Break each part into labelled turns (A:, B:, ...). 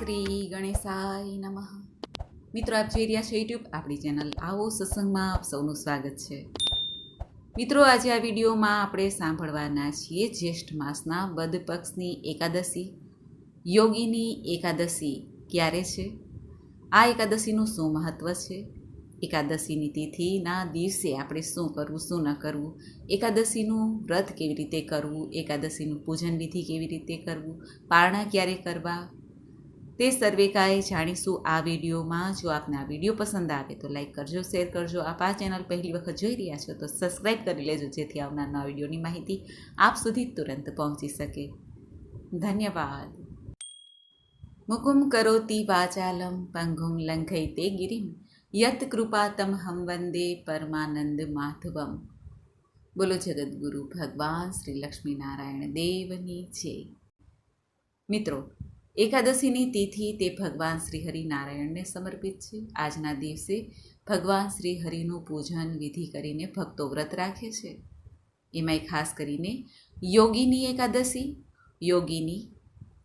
A: શ્રી ગણેશાય નમઃ. મિત્રો, આપ જોઈ રહ્યા છો યુટ્યુબ આપણી ચેનલ આવો સત્સંગમાં આપ સૌનું સ્વાગત છે. મિત્રો, આજે આ વિડીયોમાં આપણે સાંભળવાના છીએ જ્યેષ્ઠ માસના બદ પક્ષની એકાદશી. યોગીની એકાદશી ક્યારે છે? આ એકાદશીનું શું મહત્ત્વ છે? એકાદશીની તિથિના દિવસે આપણે શું કરવું, શું ન કરવું? એકાદશીનું વ્રત કેવી રીતે કરવું? એકાદશીનું પૂજન વિધિ કેવી રીતે કરવું? પારણા ક્યારે કરવા? તે સર્વે કાંઈ જાણીશું આ વિડીયોમાં. જો આપને આ વીડિયો પસંદ આવે તો લાઈક કરજો, શેર કરજો. આપ આ ચેનલ પહેલી વખત જોઈ રહ્યા છો તો સબસ્ક્રાઈબ કરી લેજો, જેથી આવનાર નવા વિડીયોની માહિતી આપ સુધી તુરંત પહોંચી શકે. ધન્યવાદ. મુકુમ કરોતી વાચાલમ પંગુમ લંઘૈતે ગિરિમ યત કૃપાતમ હમ વંદે પરમાનંદ માધવમ. બોલો જગદગુરુ ભગવાન શ્રી લક્ષ્મીનારાયણ દેવની છે મિત્રો એકાદશીની તિથિ તે ભગવાન શ્રી હરિનારાયણને સમર્પિત છે. આજના દિવસે ભગવાન શ્રી હરિનું પૂજન વિધિ કરીને ભક્તો વ્રત રાખે છે. એમાંય ખાસ કરીને યોગીની એકાદશી, યોગીની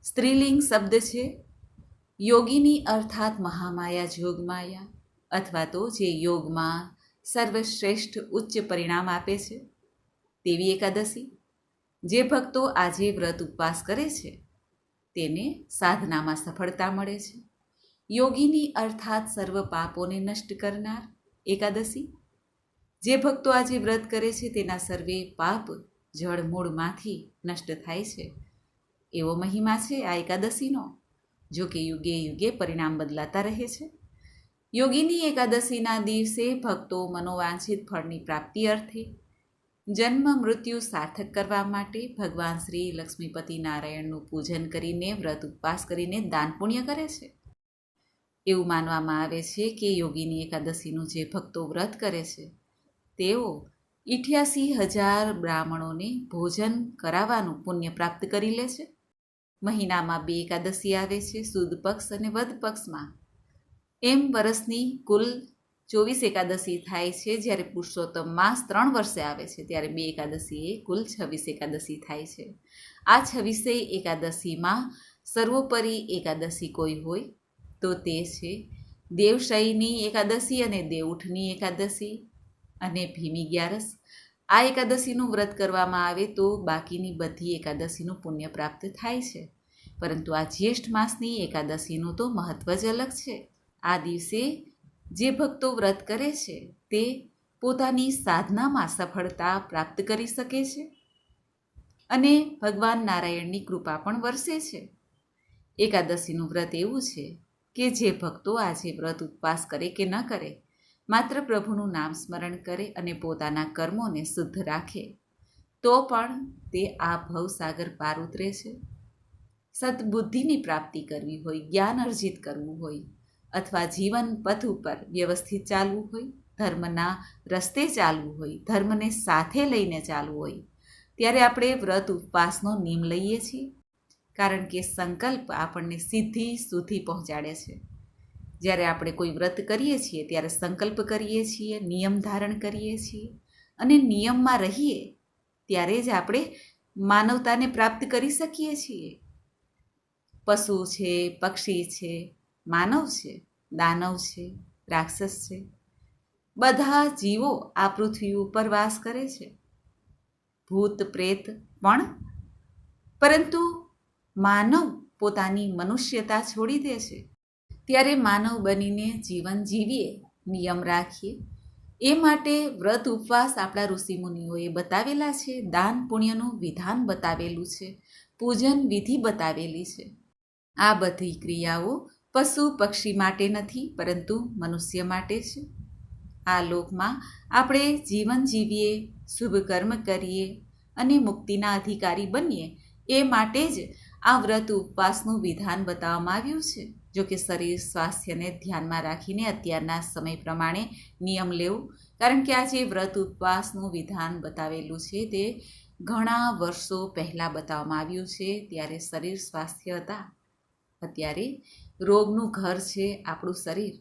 A: સ્ત્રીલિંગ શબ્દ છે. યોગીની અર્થાત મહામાયા, જોગમાયા અથવા તો જે યોગમાં સર્વશ્રેષ્ઠ ઉચ્ચ પરિણામ આપે છે. તેવી એકાદશી, જે ભક્તો આજે વ્રત ઉપવાસ કરે છે. તેને સાધનામાં સફળતા મળે છે. યોગીની અર્થાત સર્વ પાપોને નષ્ટ કરનાર એકાદશી. જે ભક્તો આજે વ્રત કરે છે તેના સર્વે પાપ જળમૂળમાંથી નષ્ટ થાય છે. એવો મહિમા છે આ એકાદશીનો, જો કે યુગે યુગે પરિણામ બદલાતા રહે છે. યોગીની એકાદશીના દિવસે ભક્તો મનોવાંછિત ફળની પ્રાપ્તિ અર્થે જન્મ મૃત્યુ સાર્થક કરવા માટે ભગવાન શ્રી લક્ષ્મીપતિ નારાયણનું પૂજન કરીને વ્રત ઉપવાસ કરીને દાન પુણ્ય કરે છે. એવું માનવામાં આવે છે કે યોગીની એકાદશીનું જે ભક્તો વ્રત કરે છે, તેઓ ઇઠ્યાસી હજાર બ્રાહ્મણોને ભોજન કરાવવાનું પુણ્ય પ્રાપ્ત કરી લે છે. મહિનામાં બે એકાદશી આવે છે, સુદ પક્ષ અને વદ પક્ષમાં. એમ વર્ષની કુલ ચોવીસ એકાદશી થાય છે જ્યારે પુરુષોત્તમ માસ ત્રણ વર્ષે આવે છે, ત્યારે બે એકાદશી એ કુલ છવ્વીસ એકાદશી થાય છે. આ છવ્વીસે એકાદશીમાં સર્વોપરી એકાદશી કોઈ હોય તો તે છે દેવશયની એકાદશી અને દેવઉઠની એકાદશી અને ભીમી ગ્યારસ. આ એકાદશીનું વ્રત કરવામાં આવે તો બાકીની બધી એકાદશીનું પુણ્ય પ્રાપ્ત થાય છે. પરંતુ આ જ્યેષ્ઠ માસની એકાદશીનું તો મહત્ત્વ જ અલગ છે. આ દિવસે જે ભક્તો વ્રત કરે છે, તે પોતાની સાધનામાં સફળતા પ્રાપ્ત કરી શકે છે અને ભગવાન નારાયણની કૃપા પણ વરસે છે. એકાદશીનું વ્રત એવું છે કે જે ભક્તો આજે વ્રત ઉપવાસ કરે કે ન કરે, માત્ર પ્રભુનું નામ સ્મરણ કરે અને પોતાના કર્મોને શુદ્ધ રાખે, તો પણ તે આ ભવસાગર પાર ઉતરે છે. સદબુદ્ધિની પ્રાપ્તિ કરવી હોય, જ્ઞાન અર્જિત કરવું હોય અથવા જીવન પથ ઉપર વ્યવસ્થિત ચાલવું હોય, ધર્મના રસ્તે ચાલવું હોય, ધર્મને સાથે લઈને ચાલવું હોય, ત્યારે આપણે વ્રત ઉપવાસનો નિયમ લઈએ છીએ, કારણ કે સંકલ્પ આપણને સિદ્ધિ સુધી પહોંચાડે છે. જ્યારે આપણે કોઈ વ્રત કરીએ છીએ, ત્યારે સંકલ્પ કરીએ છીએ, નિયમ ધારણ કરીએ છીએ અને નિયમમાં રહીએ, ત્યારે જ આપણે માનવતાને પ્રાપ્ત કરી શકીએ છીએ. પશુ છે, પક્ષી છે માનવ છે, દાનવ છે, રાક્ષસ છે, બધા જીવો આ પૃથ્વી ઉપર વાસ કરે છે. ભૂત, પ્રેત પણ પરંતુ માનવ પોતાની મનુષ્યતા છોડી દે છે. ત્યારે માનવ બનીને જીવન જીવીએ, નિયમ રાખીએ. એ માટે વ્રત ઉપવાસ આપણા ઋષિમુનિઓએ બતાવેલા છે. દાન પુણ્યનું વિધાન બતાવેલું છે. પૂજન વિધિ બતાવેલી છે. આ બધી ક્રિયાઓ પશુ પક્ષી માટે નથી, પરંતુ મનુષ્ય માટે છે. આ લોકમાં આપણે જીવન જીવીએ, શુભ કર્મ કરીએ અને મુક્તિના અધિકારી બનીએ, એ માટે જ આ વ્રત ઉપવાસનું વિધાન બતાવવામાં આવ્યું છે. જો કે શરીર સ્વાસ્થ્યને ધ્યાનમાં રાખીને અત્યારના સમય પ્રમાણે નિયમ લેવું, કારણ કે આ જે વ્રત ઉપવાસનું વિધાન બતાવેલું છે તે ઘણા વર્ષો પહેલાં બતાવવામાં આવ્યું છે, ત્યારે શરીર સ્વાસ્થ્ય હતા. અત્યારે રોગનું ઘર છે આપણું શરીર.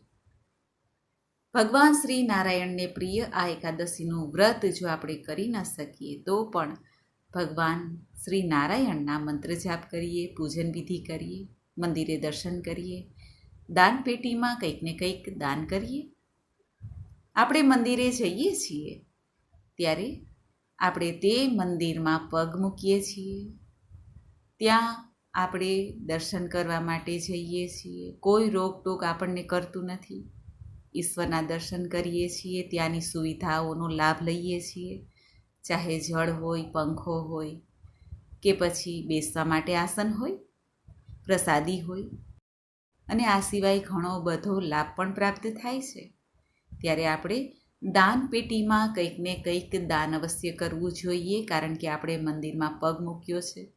A: ભગવાન શ્રી નારાયણને પ્રિય આ એકાદશીનું વ્રત જો આપણે કરી ન શકીએ, તો પણ ભગવાન શ્રી નારાયણના મંત્ર જાપ કરીએ, પૂજન વિધિ કરીએ, મંદિરે દર્શન કરીએ દાન પેટીમાં કંઈક ને કંઈક દાન કરીએ. આપણે મંદિરે જઈએ છીએ ત્યારે આપણે તે મંદિરમાં પગ મૂકીએ છીએ. ત્યાં આપણે દર્શન કરવા માટે જઈએ છીએ. કોઈ રોકટોક આપણને કરતું નથી. ઈશ્વરના દર્શન કરીએ છીએ, ત્યાંની સુવિધાઓનો લાભ લઈએ છીએ. ચાહે જળ હોય, પંખો હોય, કે પછી બેસવા માટે આસન હોય, પ્રસાદી હોય. અને આ સિવાય ઘણો બધો લાભ પણ પ્રાપ્ત થાય છે. ત્યારે આપણે દાન પેટીમાં કંઈક ને કંઈક દાન અવશ્ય કરવું જોઈએ, કારણ કે આપણે મંદિરમાં પગ મૂક્યો છે.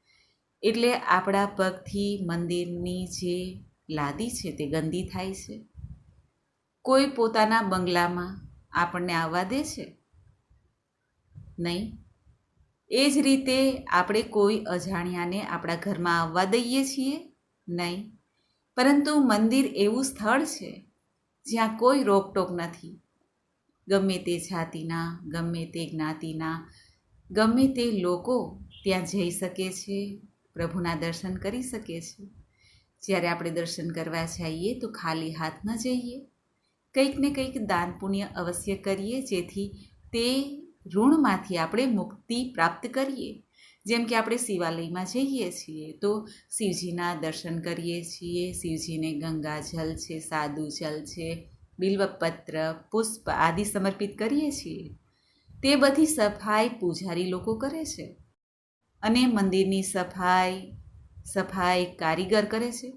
A: એટલે આપણા પગથી મંદિરની જે લાદી છે તે ગંદી થાય છે. કોઈ પોતાના બંગલામાં આપણને આવવા દે છે? નહીં. એ જ રીતે આપણે કોઈ અજાણ્યાને આપણા ઘરમાં આવવા દઈએ છીએ? નહીં. પરંતુ મંદિર એવું સ્થળ છે જ્યાં કોઈ રોકટોક નથી. ગમે તે જાતિના, ગમે તે જ્ઞાતિના, ગમે તે લોકો ત્યાં જઈ શકે છે પ્રભુના દર્શન કરી શકીએ છીએ જ્યારે આપણે દર્શન કરવા જઈએ તો ખાલી હાથ ન જઈએ. કંઈક ને કંઈક દાન પુણ્ય અવશ્ય કરીએ, જેથી તે ઋણમાંથી આપણે મુક્તિ પ્રાપ્ત કરીએ. જેમ કે આપણે શિવાલયમાં જઈએ છીએ, તો શિવજીના દર્શન કરીએ છીએ. શિવજીને ગંગાજલ છે સાદુ જલ છે, બિલ્વપત્ર, પુષ્પ આદિ સમર્પિત કરીએ છીએ. તે બધી સફાઈ પૂજારી લોકો કરે છે. અને મંદિરની સફાઈ સફાઈ કારીગર કરે છે.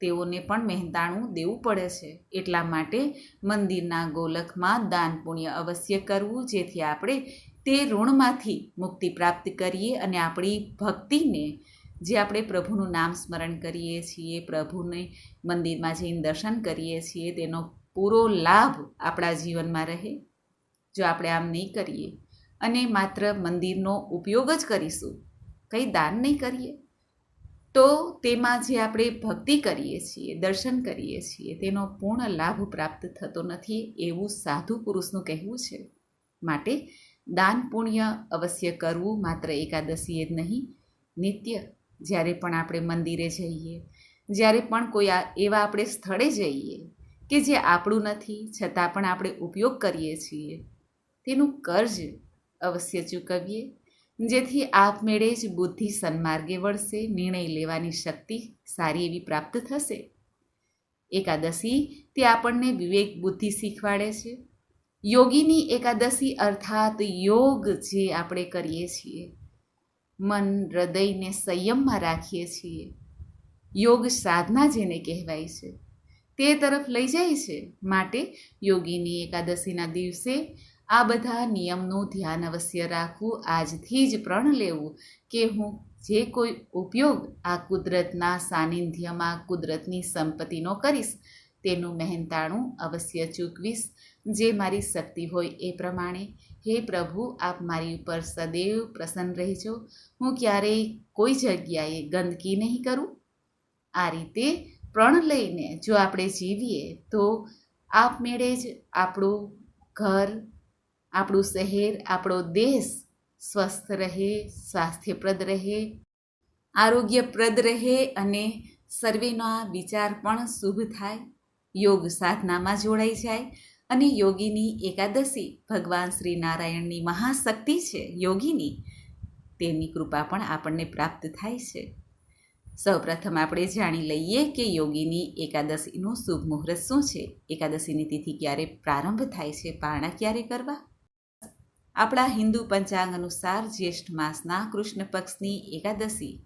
A: તેઓને પણ મહેનતાણું દેવું પડે છે. એટલા માટે મંદિરના ગોલકમાં દાન પુણ્ય અવશ્ય કરવું, જેથી આપણે તે ઋણમાંથી મુક્તિ પ્રાપ્ત કરીએ અને આપણી ભક્તિને, જે આપણે પ્રભુનું નામ સ્મરણ કરીએ છીએ, પ્રભુને મંદિરમાં જઈને દર્શન કરીએ છીએ, તેનો પૂરો લાભ આપણા જીવનમાં રહે. જો આપણે આમ નહીં કરીએ અને માત્ર મંદિરનો ઉપયોગ જ કરીશું. કંઈ દાન નહીં કરીએ. તો તેમાં જે આપણે ભક્તિ કરીએ છીએ, દર્શન કરીએ છીએ, તેનો પૂર્ણ લાભ પ્રાપ્ત થતો નથી એવું સાધુ પુરુષનું કહેવું છે. માટે દાન પુણ્ય અવશ્ય કરવું માત્ર એકાદશીએ જ નહીં, નિત્ય. જ્યારે પણ આપણે મંદિરે જઈએ, જ્યારે પણ કોઈ એવા આપણે સ્થળે જઈએ કે જે આપણું નથી, છતાં પણ આપણે ઉપયોગ કરીએ છીએ, તેનું કર્જ અવશ્ય ચૂકવીએ. જેથી આપમેળે જ બુદ્ધિ સન્માર્ગે વળશે, નિર્ણય લેવાની શક્તિ સારી એવી પ્રાપ્ત થશે. એકાદશી તે આપણને વિવેક બુદ્ધિ શીખવાડે છે. યોગીની એકાદશી અર્થાત યોગ જે આપણે કરીએ છીએ, મન હૃદયને સંયમમાં રાખીએ છીએ. યોગ સાધના જેને કહેવાય છે. તે તરફ લઈ જાય છે. માટે યોગીની એકાદશીના દિવસે આ બધા નિયમનું ધ્યાન અવશ્ય રાખવું, આજથી જ પ્રણ લેવું કે હું જે કોઈ ઉપયોગ આ કુદરતના સાનિધ્યમાં કુદરતની સંપત્તિનો કરીશ, તેનું મહેનતાણું અવશ્ય ચૂકવીશ. જે મારી શક્તિ હોય એ પ્રમાણે, હે પ્રભુ, આપ મારી ઉપર સદૈવ પ્રસન્ન રહેજો. હું ક્યારેય કોઈ જગ્યાએ ગંદકી નહીં કરું. આ રીતે પ્રણ લઈને જો આપણે જીવીએ તો આપમેળે જ આપણું ઘર આપણું શહેર, આપણો દેશ સ્વસ્થ રહે, સ્વાસ્થ્યપ્રદ રહે, આરોગ્યપ્રદ રહે અને સર્વેના વિચાર પણ શુભ થાય. યોગ સાધનામાં જોડાઈ જાય અને યોગીની એકાદશી ભગવાન શ્રી નારાયણની મહાશક્તિ છે યોગીની. તેમની કૃપા પણ આપણને પ્રાપ્ત થાય છે. સૌપ્રથમ આપણે જાણી લઈએ કે યોગીની એકાદશીનું શુભ મુહૂર્ત શું છે? એકાદશીની તિથિ ક્યારે પ્રારંભ થાય છે? પારણા ક્યારે કરવા? આપણા હિન્દુ પંચાંગ અનુસાર જ્યેષ્ઠ માસના કૃષ્ણ પક્ષની એકાદશી.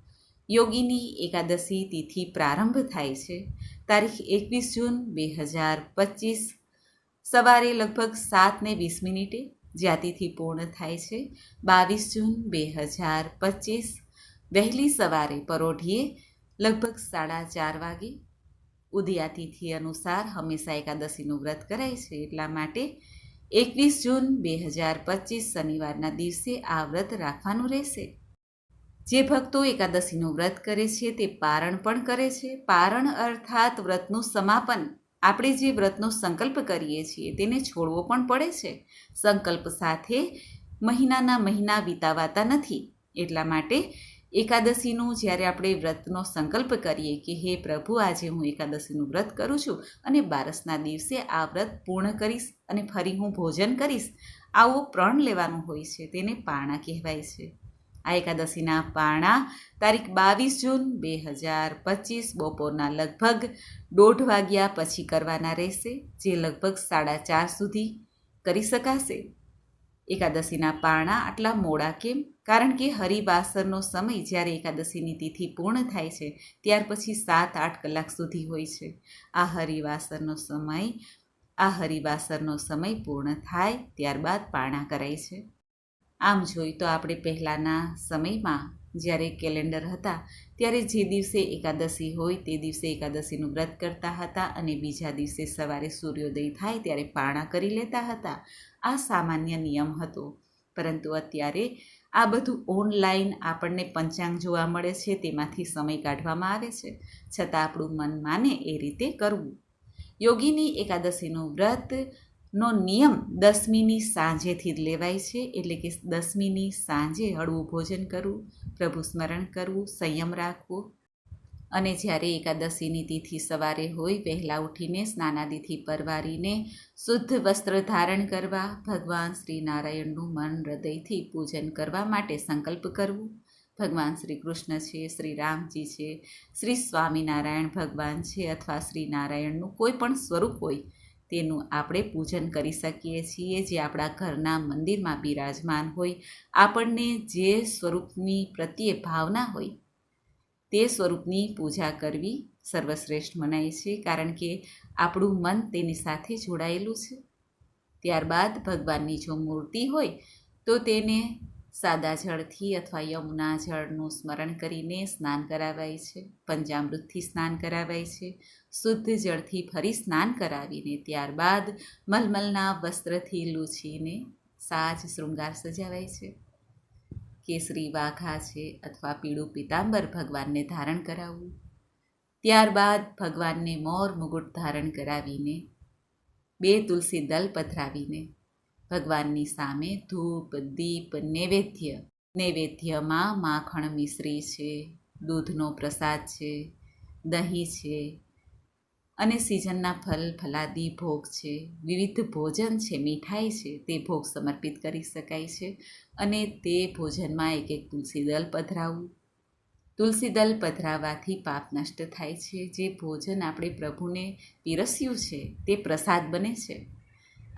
A: યોગીની એકાદશી તિથિ પ્રારંભ થાય છે. તારીખ એકવીસ જૂન બે હજાર પચીસ. સવારે લગભગ સાત ને વીસ મિનિટે જ્યાં તિથિ પૂર્ણ થાય છે, બાવીસ જૂન બે હજાર પચીસ. વહેલી સવારે પરોઢીએ લગભગ સાડા ચાર વાગે ઉદયાતિથિ અનુસાર હંમેશા એકાદશીનું વ્રત કરાય છે. એટલા માટે એકવીસ જૂન બે હજાર પચીસ શનિવારના દિવસે આ વ્રત રાખવાનું રહેશે. જે ભક્તો એકાદશીનું વ્રત કરે છે તે પારણ પણ કરે છે. પારણ અર્થાત વ્રતનું સમાપન. આપણે જે વ્રતનો સંકલ્પ કરીએ છીએ તેને છોડવો પણ પડે છે. સંકલ્પ સાથે મહિનાના મહિના વિતાવાતા નથી. એટલા માટે એકાદશીનું જ્યારે આપણે વ્રતનો સંકલ્પ કરીએ કે હે પ્રભુ, આજે હું એકાદશીનું વ્રત કરું છું અને બારસના દિવસે આ વ્રત પૂર્ણ કરીશ અને ફરી હું ભોજન કરીશ, આવું પ્રણ લેવાનું હોય છે, તેને પારણા કહેવાય છે. આ એકાદશીના પારણા તારીખ બાવીસ જૂન બે હજાર પચીસ બપોરના લગભગ દોઢ વાગ્યા પછી કરવાના રહેશે, જે લગભગ સાડા ચાર સુધી કરી શકાશે. એકાદશીના પારણા આટલા મોડા કેમ? કારણ કે હરિવાસરનો સમય જ્યારે એકાદશીની તિથિ પૂર્ણ થાય છે, ત્યાર પછી સાત આઠ કલાક સુધી હોય છે. આ હરિવાસરનો સમય, આ હરિવાસરનો સમય પૂર્ણ થાય ત્યારબાદ પારણા કરાય છે. આમ જોઈ તો આપણે પહેલાંના સમયમાં જ્યારે કેલેન્ડર હતા ત્યારે જે દિવસે એકાદશી હોય તે દિવસે એકાદશીનું વ્રત કરતા હતા અને બીજા દિવસે સવારે સૂર્યોદય થાય ત્યારે પારણા કરી લેતા હતા. આ સામાન્ય નિયમ હતો. પરંતુ અત્યારે આ બધું ઓનલાઈન આપણને પંચાંગ જોવા મળે છે, તેમાંથી સમય કાઢવામાં આવે છે. છતાં આપણું મન માને એ રીતે કરવું. યોગીની એકાદશીનું વ્રત નો નિયમ દસમીની સાંજેથી જ લેવાય છે, એટલે કે દસમીની સાંજે હળવું ભોજન કરવું. પ્રભુ સ્મરણ કરવું, સંયમ રાખવો અને જ્યારે એકાદશીની તિથિ સવારે હોય, વહેલા ઉઠીને સ્નાનાદિથી પરવારીને શુદ્ધ વસ્ત્ર ધારણ કરવા, ભગવાન શ્રી નારાયણનું મન હૃદયથી પૂજન કરવા માટે સંકલ્પ કરવું. ભગવાન શ્રી કૃષ્ણ છે, શ્રી રામજી છે, શ્રી સ્વામિનારાયણ ભગવાન છે અથવા શ્રી નારાયણનું કોઈ પણ સ્વરૂપ હોય તેનું આપણે પૂજન કરી શકીએ છીએ. જે આપણા ઘરના મંદિરમાં બિરાજમાન હોય, આપણને જે સ્વરૂપની પ્રત્યે ભાવના હોય, તે સ્વરૂપની પૂજા કરવી સર્વશ્રેષ્ઠ મનાય છે. કારણ કે આપણું મન તેની સાથે જોડાયેલું છે. ત્યારબાદ ભગવાનની જો મૂર્તિ હોય, તો તેને સાદા જળથી અથવા યમુના જળનું સ્મરણ કરીને સ્નાન કરાવાય છે. પંચામૃતથી સ્નાન કરાવાય છે. શુદ્ધ જળથી ફરી સ્નાન કરાવીને ત્યારબાદ મલમલના વસ્ત્રથી લૂછીને સાજ શૃંગાર સજાવાય છે. કેસરી વાઘા છે અથવા પીળું પીતાંબર ભગવાનને ધારણ કરાવવું. ત્યારબાદ ભગવાનને મોર મુગુટ ધારણ કરાવીને બે તુલસી દલ પધરાવીને ભગવાનની સામે ધૂપ, દીપ, નૈવેદ્ય. નૈવેદ્યમાં માખણ મિશ્રી છે, દૂધનો પ્રસાદ છે, દહીં છે અને સિઝનના ફલ, ફલાદી, ભોગ છે. વિવિધ ભોજન છે, મીઠાઈ છે, તે ભોગ સમર્પિત કરી શકાય છે અને તે ભોજનમાં એક એક તુલસી દલ પધરાવવું તુલસી દલ પધરાવવાથી પાપ નષ્ટ થાય છે. જે ભોજન આપણે પ્રભુને પીરસ્યું છે, તે પ્રસાદ બને છે.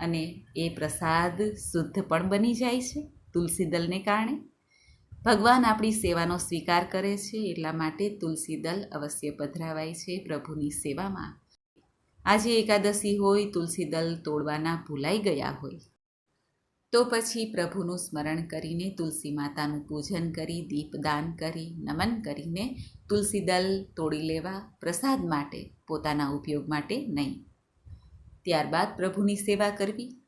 A: અને એ પ્રસાદ શુદ્ધ પણ બની જાય છે તુલસી દલને કારણે. ભગવાન આપણી સેવાનો સ્વીકાર કરે છે એટલા માટે તુલસી દલ અવશ્ય પધરાવાય છે પ્રભુની સેવામાં. આજે એકાદશી હોય, તુલસી દલ તોડવાના ભૂલાઈ ગયા હોય. તો પછી પ્રભુનું સ્મરણ કરીને તુલસી માતાનું પૂજન કરી દીપદાન કરી, નમન કરીને તુલસી દલ તોડી લેવા પ્રસાદ માટે પોતાના ઉપયોગ માટે નહીં. ત્યારબાદ પ્રભુની સેવા કરવી.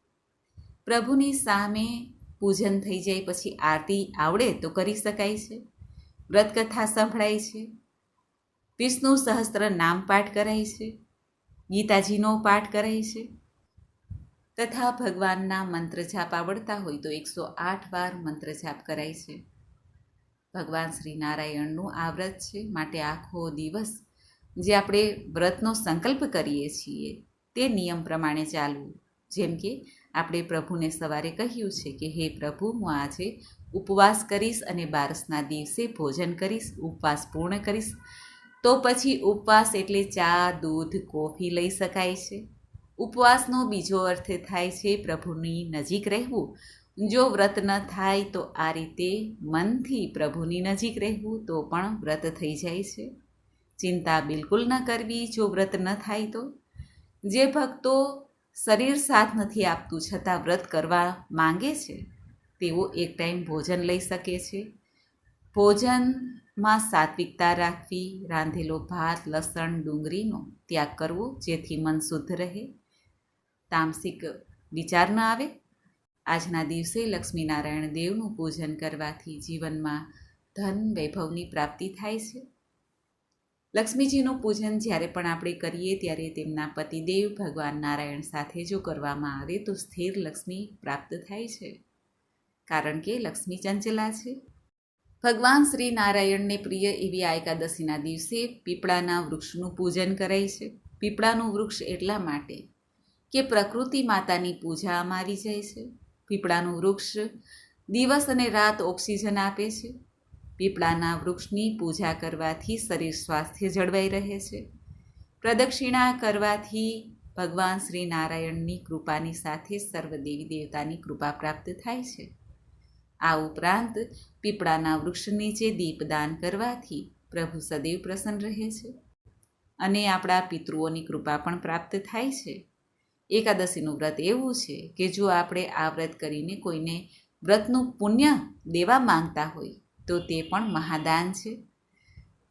A: પ્રભુની સામે પૂજન થઈ જાય પછી આરતી આવડે તો કરી શકાય છે. વ્રતકથા સંભળાય છે. વિષ્ણુ સહસ્ત્ર નામ પાઠ કરાય છે. ગીતાજીનો પાઠ કરાય છે. તથા ભગવાનના મંત્ર જાપ આવડતા હોય તો એકસો આઠ વાર મંત્ર જાપ કરાય છે. ભગવાન શ્રી નારાયણનું આ વ્રત છે. માટે આખો દિવસ જે આપણે વ્રતનો સંકલ્પ કરીએ છીએ તે નિયમ પ્રમાણે ચાલવું. જેમ કે, આપણે પ્રભુને સવારે કહ્યું છે કે, હે પ્રભુ, હું આજે ઉપવાસ કરીશ અને બારસના દિવસે ભોજન કરીશ, ઉપવાસ પૂર્ણ કરીશ. તો પછી ઉપવાસ એટલે ચા, દૂધ, કોફી લઈ શકાય છે. ઉપવાસનો બીજો અર્થ થાય છે પ્રભુની નજીક રહેવું. જો વ્રત ન થાય તો આ રીતે મનથી પ્રભુની નજીક રહેવું તો પણ વ્રત થઈ જાય છે. ચિંતા બિલકુલ ન કરવી જો વ્રત ન થાય તો. જે ભક્તો શરીર સાથ નથી આપતું છતાં વ્રત કરવા માંગે છે, તેઓ એક ટાઈમ ભોજન લઈ શકે છે. ભોજનમાં સાત્વિકતા રાખવી, રાંધેલો ભાત, લસણ, ડુંગળીનો ત્યાગ કરવો, જેથી મન શુદ્ધ રહે. તામસિક વિચાર ન આવે. આજના દિવસે લક્ષ્મીનારાયણ દેવનું પૂજન કરવાથી જીવનમાં ધન વૈભવની પ્રાપ્તિ થાય છે. લક્ષ્મીજીનું પૂજન જ્યારે પણ આપણે કરીએ ત્યારે તેમના પતિદેવ ભગવાન નારાયણ સાથે જો કરવામાં આવે તો સ્થિર લક્ષ્મી પ્રાપ્ત થાય છે. કારણ કે લક્ષ્મી ચંચલા છે. ભગવાન શ્રી નારાયણને પ્રિય એવી આ એકાદશીના દિવસે પીપળાના વૃક્ષનું પૂજન કરાય છે. પીપળાનું વૃક્ષ એટલા માટે કે પ્રકૃતિ માતાની પૂજા આમાં આવી જાય છે. પીપળાનું વૃક્ષ દિવસ અને રાત ઓક્સિજન આપે છે. પીપળાના વૃક્ષની પૂજા કરવાથી શરીર સ્વાસ્થ્ય જળવાઈ રહે છે. પ્રદક્ષિણા કરવાથી ભગવાન શ્રી નારાયણની કૃપાની સાથે સર્વ દેવી દેવતાની કૃપા પ્રાપ્ત થાય છે. આ ઉપરાંત પીપળાના વૃક્ષ નીચે દીપદાન કરવાથી પ્રભુ સદૈવ પ્રસન્ન રહે છે અને આપણા પિતૃઓની કૃપા પણ પ્રાપ્ત થાય છે. એકાદશીનું વ્રત એવું છે કે જો આપણે આ વ્રત કરીને કોઈને વ્રતનું પુણ્ય દેવા માંગતા હોય તો તે પણ મહાદાન છે.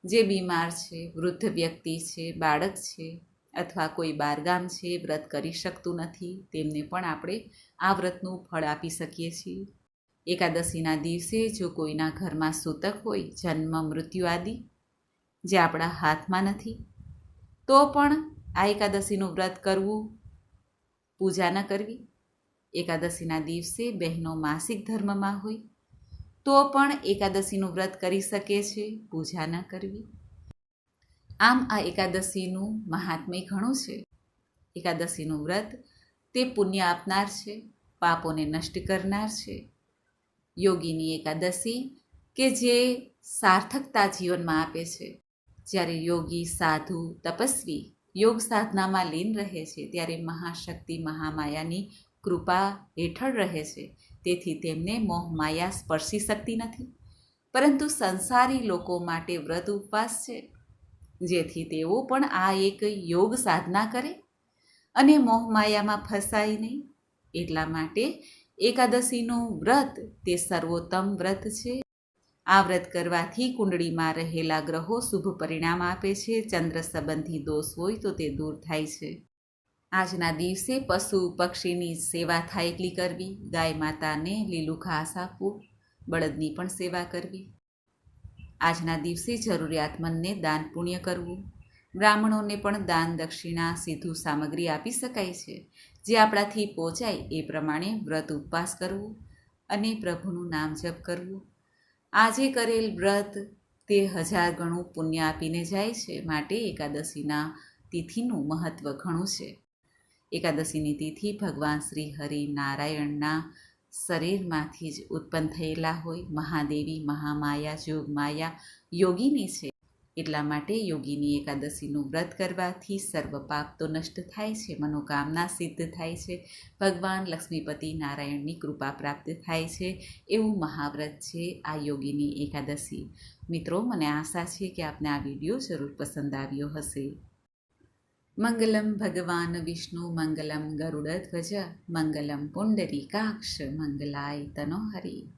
A: જે બીમાર છે, વૃદ્ધ વ્યક્તિ છે, બાળક છે અથવા કોઈ બારગામ છે, વ્રત કરી શકતું નથી, તેમને પણ આપણે આ વ્રતનું ફળ આપી શકીએ છીએ. એકાદશીના દિવસે જો કોઈના ઘરમાં સૂતક હોય, જન્મ, મૃત્યુ આદિ, જે આપણા હાથમાં નથી, તો પણ આ એકાદશીનું વ્રત કરવું, પૂજા ન કરવી. એકાદશીના દિવસે બહેનો માસિક ધર્મમાં હોય તો પણ એકાદશીનું વ્રત કરી શકે છે, પૂજા ન કરવી. આમ આ એકાદશીનું મહાત્મ્ય ઘણું છે. એકાદશીનું વ્રત તે પુણ્ય આપનાર છે, પાપોને નષ્ટ કરનાર છે. યોગીની એકાદશી કે જે સાર્થકતા જીવનમાં આપે છે. જ્યારે યોગી, સાધુ, તપસ્વી યોગ સાધનામાં લીન રહે છે, ત્યારે મહાશક્તિ, મહામાયાની કૃપા હેઠળ રહે છે. તેથી તેમને મોહમાયા સ્પર્શી શકતી નથી. પરંતુ સંસારી લોકો માટે વ્રત ઉપવાસ છે. જેથી તેઓ પણ આ એક યોગ સાધના કરે. અને મોહમાયામાં ફસાય નહીં. એટલા માટે એકાદશીનું વ્રત તે સર્વોત્તમ વ્રત છે. આ વ્રત કરવાથી કુંડળીમાં રહેલા ગ્રહો શુભ પરિણામ આપે છે. ચંદ્ર સંબંધી દોષ હોય તો તે દૂર થાય છે. આજના દિવસે પશુ પક્ષીની સેવા થાય એટલી કરવી. ગાય માતાને લીલું ઘાસ આપવું, બળદની પણ સેવા કરવી. આજના દિવસે જરૂરિયાતમંદને દાન પુણ્ય કરવું. બ્રાહ્મણોને પણ દાન દક્ષિણા સીધું સામગ્રી આપી શકાય છે. જે આપણાથી પહોંચાય એ પ્રમાણે વ્રત ઉપવાસ કરવું અને પ્રભુનું નામ જપ કરવું. આજે કરેલ વ્રત તે હજાર ગણું પુણ્ય આપીને જાય છે. માટે એકાદશીના તિથિનું મહત્ત્વ ઘણું છે. એકાદશીની તિથિ ભગવાન શ્રી હરિ નારાયણના શરીરમાંથી જ ઉત્પન્ન થયેલા હોય. મહાદેવી, મહામાયા, જોગમાયા યોગીની છે. એટલા માટે યોગીની એકાદશીનું વ્રત કરવાથી સર્વ પાપ તો નષ્ટ થાય છે, મનોકામના સિદ્ધ થાય છે. ભગવાન લક્ષ્મીપતિ નારાયણની કૃપા પ્રાપ્ત થાય છે. એવું મહાવ્રત છે આ યોગીની એકાદશી. મિત્રો, મને આશા છે કે આપને આ વીડિયો જરૂર પસંદ આવ્યો હશે. મંગલમ ભગવાન વિષ્ણુ મંગલમ ગરુડધ્વજ મંગલમ પુંડરીકાક્ષ મંગલાય તનોહરી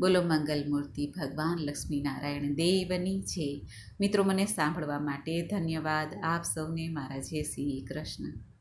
A: બોલો મંગલ મૂર્તિ ભગવાન લક્ષ્મીનારાયણ દેવની છે. મિત્રો, મને સાંભળવા માટે ધન્યવાદ. આપ સૌને મારા જય શ્રી કૃષ્ણ.